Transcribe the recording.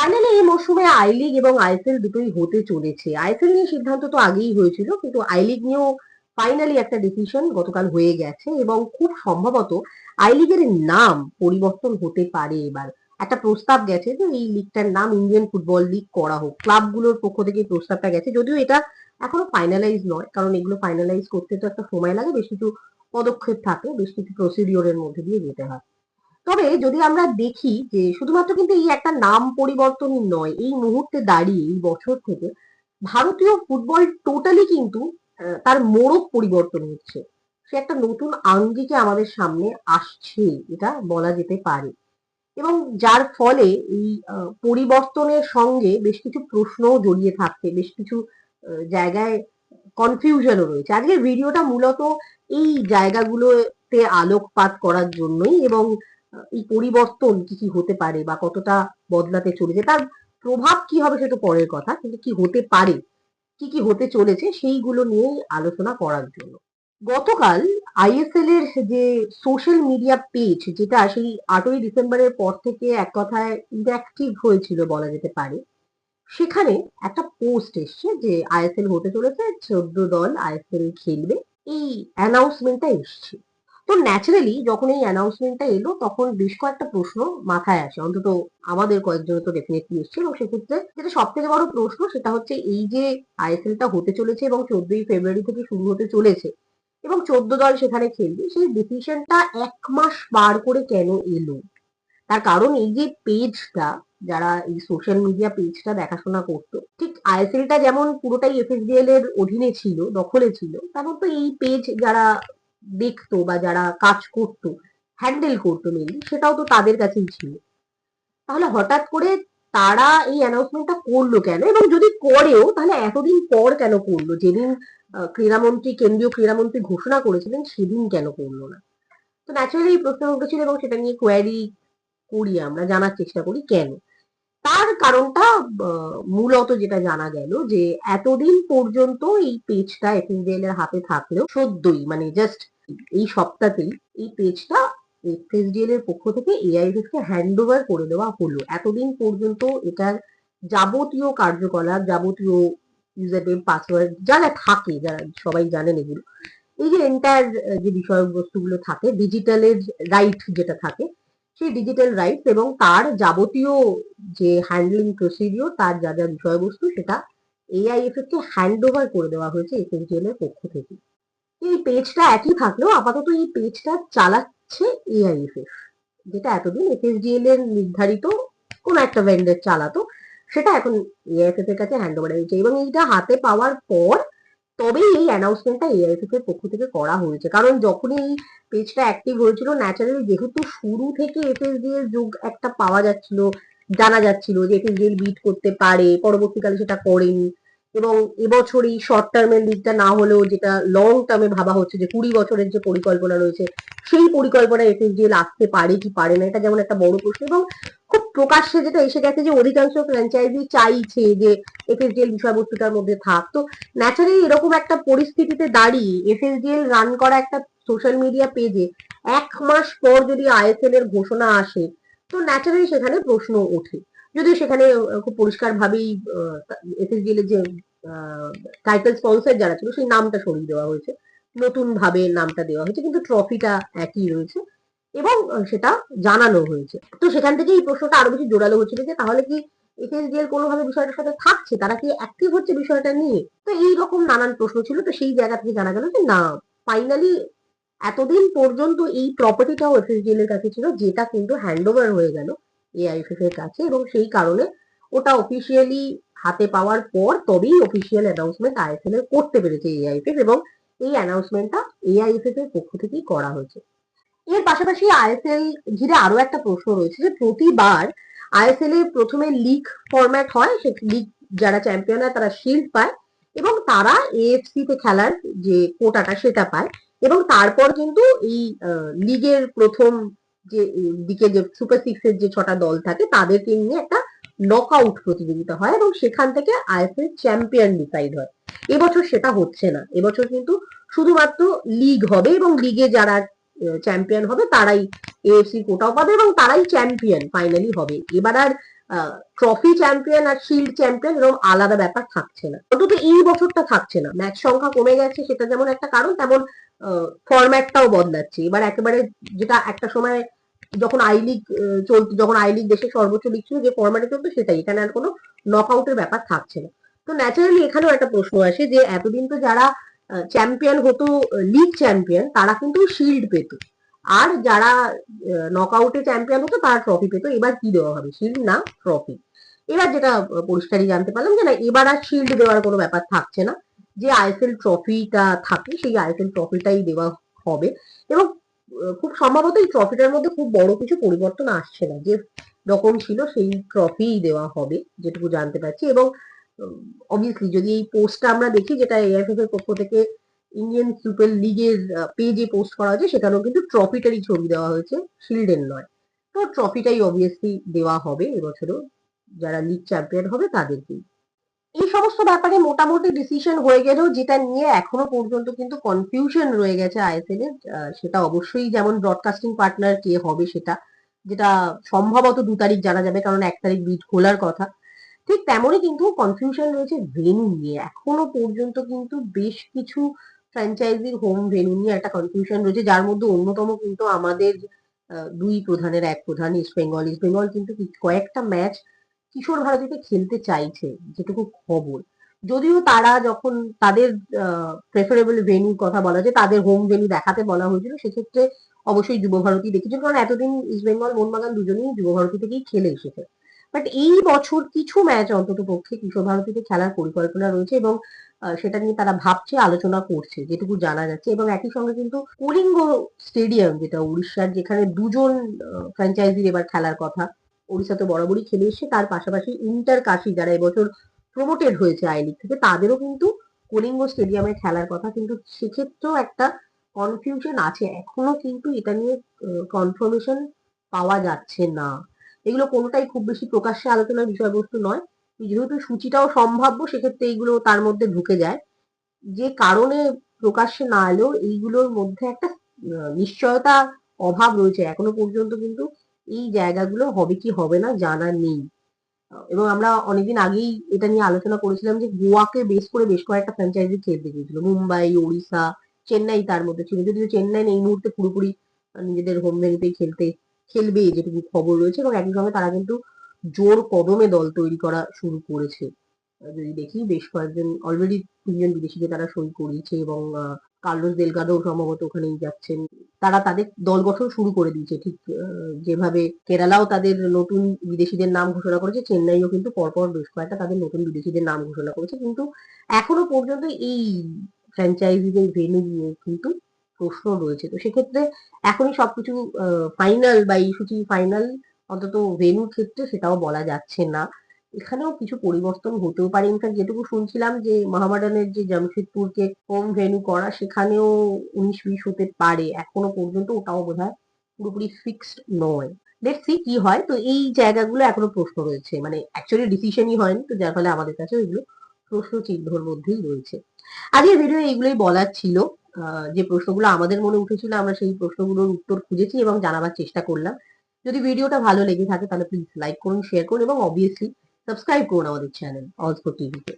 Finally এই মরশুমে I league এবং আইএসএল দুটোই হতে চলেছে। আইএসএল নিয়ে সিদ্ধান্ত তো আগেই হয়েছিল, কিন্তু আই লিগ নিয়েও ফাইনালি একটা ডিসিশন গতকাল হয়ে গেছে এবং খুব সম্ভবত আই লিগের নাম পরিবর্তন হতে পারে এবার। একটা প্রস্তাব গেছে যে এই লিগটার নাম ইন্ডিয়ান ফুটবল লিগ করা হোক। ক্লাবগুলোর পক্ষ থেকে প্রস্তাবটা গেছে, যদিও এটা এখনও ফাইনালাইজ নয়, কারণ এগুলো ফাইনালাইজ করতে তো একটা সময় লাগে, বেশ কিছু পদক্ষেপ থাকে, বেশ কিছু প্রসিডিওরের মধ্যে দিয়ে যেতে হয়। তবে যদি আমরা দেখি যে শুধুমাত্র কিন্তু এই একটা নাম পরিবর্তনই নয়, এই মুহূর্তে দাঁড়িয়ে, এই বছর থেকে ভারতীয় ফুটবল টোটালি কিন্তু তার মোড়ক পরিবর্তন হচ্ছে। সে একটা নতুন আঙ্গিকে আমাদের সামনে আসছে, এটা বলা যেতে পারে। এবং যার ফলে এই পরিবর্তনের সঙ্গে বেশ কিছু প্রশ্নও জড়িয়ে থাকছে, বেশ কিছু জায়গায় কনফিউশনও রয়েছে। আজকের ভিডিওটা মূলত এই জায়গাগুলোতে আলোকপাত করার জন্যই এবং এই পরিবর্তন কি কি হতে পারে বা কতটা বদলাতে চলেছে? তার প্রভাব কি হবে সেটা পরের কথা, কিন্তু কি হতে পারে, কি কি হতে চলেছে সেইগুলো নিয়েই আলোচনা করার জন্য। গতকাল আইএসএল এর যে সোশ্যাল মিডিয়া পেজ, যেটা সেই আটই ডিসেম্বরের পর থেকে এক কথায় ইনঅ্যাক্টিভ হয়েছিল বলা যেতে পারে, সেখানে একটা পোস্ট এসছে যে আইএসএল হতে চলেছে, চোদ্দ দল আইএসএল খেলবে, এই অ্যানাউন্সমেন্টটা এসছে। তো ন্যাচারালি যখন এই অ্যানাউন্সমেন্টটা এলো, তখন বেশ কয়েকটা প্রশ্ন মাথায় আসে। অন্তত আমাদের কয়েকজনের তো ডেফিনেটলি এসছে এবং সেক্ষেত্রে যেটা সব থেকে বড় প্রশ্ন, সেটা হচ্ছে এই যে আইএসএলটা হতে চলেছে এবং চোদ্দই ফেব্রুয়ারি থেকে শুরু হতে চলেছে এবং চোদ্দ দল সেখানে খেলবে, সেই ডিসিশনটা এক মাস পার করে কেন এলো? তার কারণ এই যে পেজটা যারা এই সোশ্যাল মিডিয়া পেজটা দেখাশোনা করতো, ঠিক আইএসএলটা যেমন পুরোটাই এফএসডিএল এর অধীনে ছিল, দখলে ছিল, তেমন তো এই পেজ যারা দেখতো বা যারা কাজ করতো হ্যান্ডেল করতো মেনলি সেটাও তো তাদের কাছেই ছিল। তাহলে হঠাৎ করে তারা এই অ্যানাউন্সমেন্টটা করল কেন? এবং যদি করেও, তাহলে এতদিন পর কেন করল? যেদিন ক্রীড়ামন্ত্রী, কেন্দ্রীয় ক্রীড়ামন্ত্রী ঘোষণা করেছিলেন, সেদিন কেন করল না? তো ন্যাচারালি এই প্রশ্ন উঠেছিল এবং সেটা নিয়ে কোয়ারি করি আমরা, জানার চেষ্টা করি কেন? তার কারণটা মূলত যেটা জানা গেল যে এতদিন পর্যন্ত এই পেজটা এফএসডিএল এর হাতে থাকলেও সদ্যই মানে জাস্ট এই সপ্তাহতেই এই পেজটা এফএসডিএল এর পক্ষ থেকে এআইএফএস কে হ্যান্ড ওভার করে দেওয়া হলো। এতদিন পর্যন্ত এটার যাবতীয় কার্যকলাপ, যাবতীয় ইউজার নেম পাসওয়ার্ড যা যা থাকে, যারা সবাই জানেন এগুলো, এই যে এন্টায়ার যে বিষয়বস্তুগুলো থাকে ডিজিটালের রাইট যেটা থাকে সেই ডিজিটাল রাইটস এবং তার যাবতীয় যে হ্যান্ডলিং প্রসিডিওর তার যা যা বিষয়বস্তু, সেটা এআইএফএস কে হ্যান্ড ওভার করে দেওয়া হয়েছে এফএসডিএল এর পক্ষ থেকে। এই পেজটা একই থাকলেও আপাতত এই পেজটা চালাচ্ছে এআইএফএস যেটা এতদিন এফএসডিএল এর নির্ধারিত কোন একটা ভেন্ডার চালাতো, সেটা এখন এআইএফএস এর কাছে হ্যান্ড ওভার হয়েছে এবং এইটা হাতে পাওয়ার পর তবেই এই অ্যানাউন্সমেন্টটা এর পক্ষ থেকে করা হয়েছে। কারণ যখনই এই পেজটা অ্যাক্টিভ হয়েছিল ন্যাচারালি যেহেতু শুরু থেকে এফএসডিএল যুগ একটা পাওয়া যাচ্ছিল, জানা যাচ্ছিল যে এফএসডিএল বিট করতে পারে, পরবর্তীকালে সেটা করেনি। এবং এবছর এই শর্ট টার্মের লিগটা না হলেও যেটা লং টার্মে ভাবা হচ্ছে যে কুড়ি বছরের যে পরিকল্পনা রয়েছে, সেই পরিকল্পনা এফএসডিএল আসতে পারে কি পারে না, এটা যেমন একটা বড় প্রশ্ন এবং খুব প্রকাশ্যে যেটা এসে গেছে যে অধিকাংশ ফ্র্যাঞ্চাইজি চাইছে যে এফএসডিএল বিষয়বস্তুটার মধ্যে থাক। তো ন্যাচারালি এরকম একটা পরিস্থিতিতে দাঁড়িয়ে এফএসডিএল রান করা একটা সোশ্যাল মিডিয়া পেজে এক মাস পর যদি আইএসএল এর ঘোষণা আসে, তো ন্যাচারালি সেখানে প্রশ্ন ওঠে। যদিও সেখানে খুব পরিষ্কার ভাবেই এফএসডিএল এর যে টাইটেল স্পন্সর যারা ছিল সেই নামটা সরিয়ে দেওয়া হয়েছে। নতুন ভাবে নামটা দেওয়া হয়েছে, কিন্তু ট্রফিটা একই রয়েছে এবং সেটা জানানো হয়েছে। তো সেখান থেকে এই প্রশ্নটা আরও বেশি জোরালো হচ্ছিল যে তাহলে কি এফএসডিএল কোনোভাবে বিষয়টার সাথে থাকছে? তারা কি অ্যাক্টিভ হচ্ছে বিষয়টা নিয়ে? তো এই রকম নানান প্রশ্ন ছিল, তো সেই জায়গা থেকে জানা গেল যে না ফাইনালি এতদিন পর্যন্ত এই প্রপার্টিটাও এফএসডিএল এর কাছে ছিল, যেটা কিন্তু হ্যান্ড ওভার হয়ে গেল। এআইএফএফ এর কাছে এবং সেই কারণে ওটা অফিসিয়ালি হাতে পাওয়ার পর তবেই অফিসিয়াল অ্যানাউন্সমেন্ট আইএসএল এর করতে পেরেছে এআইএফএফ এবং এই অ্যানাউন্সমেন্টটা এআইএফএফ এর পক্ষ থেকেই করা হয়েছে। এর পাশাপাশি আইএসএল ঘিরে আরও একটা প্রশ্ন রয়েছে যে প্রতিবার আইএসএল এর প্রথমে লিগ ফরম্যাট হয়, সে লিগ যারা চ্যাম্পিয়ন হয় তারা শিল্ড পায় এবং তারা এএফসি তে খেলার যে কোটাটা সেটা পায় এবং তারপর কিন্তু এই লিগের প্রথম যে দিকে যে সুপার সিক্স এর যে ছটা দল থাকে, তাদেরকে নিয়ে একটা নকআউট প্রতিযোগিতা হয় এবং সেখান থেকে আইএসএল চ্যাম্পিয়ন ডিসাইড হয়। এবছর সেটা হচ্ছে না। এবছর কিন্তু শুধুমাত্র লিগ হবে এবং লিগে যারা চ্যাম্পিয়ন হবে, তারাই এএফসি কোটাও পাবে এবং তারাই চ্যাম্পিয়ন ফাইনালি হবে। এবার আর ট্রফি চ্যাম্পিয়ন আর শিল্ড চ্যাম্পিয়ন এরকম আলাদা ব্যাপার থাকছে না। অন্তত এই বছরটা থাকছে না। ম্যাচ সংখ্যা কমে গেছে, সেটা যেমন একটা কারণ, তেমন ফরম্যাটটাও বদলাচ্ছে। এবার একেবারে যেটা একটা সময় যখন আই লিগ চলতো যখন আই লিগ দেশের সর্বোচ্চ লিগ ছিল, যে ফরম্যাটে চলতো, সেটাই। এখানে আর কোনো নক আউটের ব্যাপার থাকছে না। তো ন্যাচারালি এখানেও একটা প্রশ্ন আসে যে, এতদিন তো যারা চ্যাম্পিয়ন হতো লিগ চ্যাম্পিয়ন তারা কিন্তু শিল্ড পেত। আর যারা নকআউটে চ্যাম্পিয়ন হতো, তারা ট্রফি পেতো। এবার কি দেওয়া হবে? শিল্ড না ট্রফি এবার যেটা পরিষ্কারই জানতে পারলাম যে না, এবার আর শিল্ড দেওয়ার কোনো ব্যাপার থাকছে না। যে আইএসএল ট্রফিটা থাকে, সেই আইএসএল ট্রফিটাই দেওয়া হবে। এবং খুব সম্ভবত এই ট্রফিটার মধ্যে খুব বড় কিছু পরিবর্তন আসছে না। যে রকম ছিল, সেই ট্রফিই দেওয়া হবে, যেটুকু জানতে পারছি। এবং অবভিয়াসলি যদি এই পোস্টটা আমরা দেখি, যেটা এআইএফএফ এর পক্ষ থেকে ইন্ডিয়ান সুপার লিগের পেজে পোস্ট করা হয়েছে, সেখানেও কিন্তু ট্রফিটারই ছবি দেওয়া হয়েছে শিল্ডের নয়। তো ট্রফিটাই অবভিয়াসলি দেওয়া হবে এবছরও, যারা লিগ চ্যাম্পিয়ন হবে তাদেরকেই। এই সমস্ত ব্যাপারে মোটামুটি ডিসিশন হয়ে গেলেও যেটা নিয়ে এখনও পর্যন্ত কিন্তু কনফিউশন রয়ে গেছে আইএসএল এর সেটা অবশ্যই যেমন ব্রডকাস্টিং পার্টনার কে হবে সেটা, যেটা সম্ভবত দু তারিখ জানা যাবে, কারণ এক তারিখ বিট খোলার কথা। ঠিক তেমনই কিন্তু কনফিউশন রয়েছে ভেনু নিয়ে। এখনও পর্যন্ত কিন্তু বেশ কিছু ফ্র্যাঞ্চাইজির হোম ভেনু নিয়ে একটা কনফিউশন রয়েছে, যার মধ্যে অন্যতম কিন্তু আমাদের দুই প্রধানের, এক প্রধান ইস্ট বেঙ্গল ইস্ট বেঙ্গল কিন্তু কয়েকটা ম্যাচ কিশোর ভারতীতে খেলতে চাইছে, যেটুকু খবর। যদিও তারা যখন তাদের প্রেফারেবল ভেন্যুর কথা বলা যায়, তাদের হোম ভেন্যু দেখাতে বলা হয়েছিল, সেক্ষেত্রে অবশ্যই যুব ভারতী দেখেছিল, কারণ এতদিন ইস্ট বেঙ্গল মোহনবাগান দুজনেই যুব ভারতী থেকেই খেলে এসেছে। বাট এই বছর কিছু ম্যাচ অন্তত পক্ষে কিশোর ভারতীতে খেলার পরিকল্পনা রয়েছে এবং সেটা নিয়ে তারা ভাবছে, আলোচনা করছে, যেটুকু জানা যাচ্ছে। এবং একই সঙ্গে কিন্তু কলিঙ্গ স্টেডিয়াম, যেটা উড়িষ্যার যেখানে দুজন ফ্র্যাঞ্চাইজির এবার খেলার কথা উড়িষ্যা তো বরাবরই খেলে এসছে, তার পাশাপাশি ইন্টার কাশি যারা এবছর প্রমোটেড হয়েছে আই লিগ থেকে, তাদেরও কিন্তু কলিঙ্গ স্টেডিয়ামে খেলার কথা কিন্তু সেক্ষেত্রেও একটা কনফিউশন আছে। এখনও কিন্তু এটা নিয়ে কনফার্মেশন পাওয়া যাচ্ছে না। এগুলো কোনোটাই খুব বেশি প্রকাশ্যে আলোচনার বিষয়বস্তু নয়। যেহেতু সূচিটাও সম্ভাব্য, সেক্ষেত্রে এইগুলো তার মধ্যে ঢুকে যায়। যে কারণে প্রকাশ্যে না এলেও এইগুলোর মধ্যে একটা নিশ্চয়তা অভাব রয়েছে। এখনও পর্যন্ত কিন্তু এই জায়গাগুলো হবে কি হবে না জানা নেই। এবং আমরা অনেকদিন আগেই এটা নিয়ে আলোচনা করেছিলাম যে গোয়াকে বেস করে বেশ কয়েকটা ফ্র্যাঞ্চাইজি খেলতে গিয়েছিল। মুম্বাই, ওড়িশা, চেন্নাই তার মধ্যে ছিল। যদিও চেন্নাই এই মুহূর্তে পুরোপুরি নিজেদের হোম ভেন্যুতেই খেলতে, খেলবে, যেটুকু খবর রয়েছে। এবং একই সঙ্গে তারা কিন্তু জোর কদমে দল তৈরি করা শুরু করেছে। যদি দেখি বেশ কয়েকজন অলরেডি তিনজন বিদেশিকে তারা সই করিয়েছে এবং কার্লোস দেলগাদো সম্ভবত ওখানেই যাচ্ছেন। তারা তাদের দল গঠন শুরু করে দিয়েছে, ঠিক যেভাবে কেরালাও তাদের নতুন বিদেশিদের নাম ঘোষণা করেছে, চেন্নাইও কিন্তু পরপর বেশ কয়েকটা তাদের নতুন বিদেশিদের নাম ঘোষণা করেছে, কিন্তু এখনও পর্যন্ত এই ফ্র্যাঞ্চাইজিদের ভেনু নিয়ে কিন্তু প্রশ্ন রয়েছে। তো সেক্ষেত্রে এখনই সবকিছু ফাইনাল বা এই সূচি ফাইনাল অন্তত ভেনুর ক্ষেত্রে সেটাও বলা যাচ্ছে না। এখানেও কিছু পরিবর্তন হতেও পারে। ইনফ্যাক্ট যেটুকু শুনছিলাম যে মহামাডানের যে জামশেদপুরকে হোম ভেনু করা, সেখানেও উনিশ বিশ হতে পারে। এখনও পর্যন্ত ওটাও বোধ হয় পুরোপুরি ফিক্সড নয়। সি কি হয়। তো এই জায়গাগুলো এখনও প্রশ্ন রয়েছে। মানে অ্যাকচুয়ালি ডিসিশনই হয়নি। তো যার ফলে আমাদের কাছে ওইগুলো প্রশ্ন চিহ্নর মধ্যেই রয়েছে। আজকের ভিডিও এইগুলোই বলার ছিল। যে প্রশ্নগুলো আমাদের মনে উঠেছিল, আমরা সেই প্রশ্নগুলোর উত্তর খুঁজেছি এবং জানাবার চেষ্টা করলাম। যদি ভিডিওটা ভালো লেগে থাকে তাহলে প্লিজ লাইক করুন শেয়ার করুন এবং অবভিয়াসলি সাবস্ক্রাইব করুন আমাদের চ্যানেল অলস্পোর্ট টিভিতে